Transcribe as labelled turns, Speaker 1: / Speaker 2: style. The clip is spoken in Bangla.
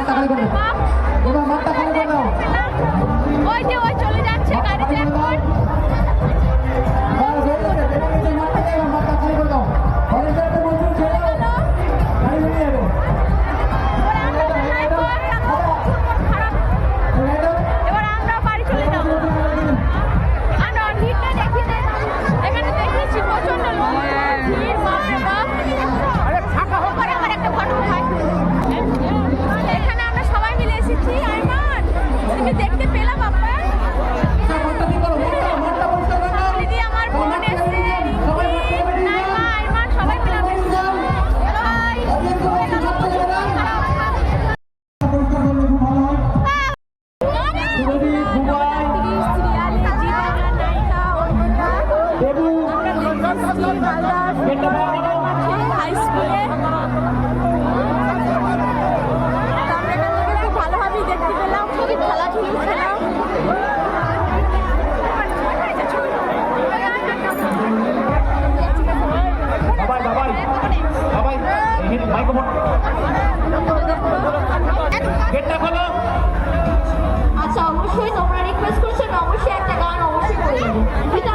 Speaker 1: 前下が込む5番待った。আচ্ছা অবশ্যই তোমরা রিকোয়েস্ট করছেন অবশ্যই একটা গান অবশ্যই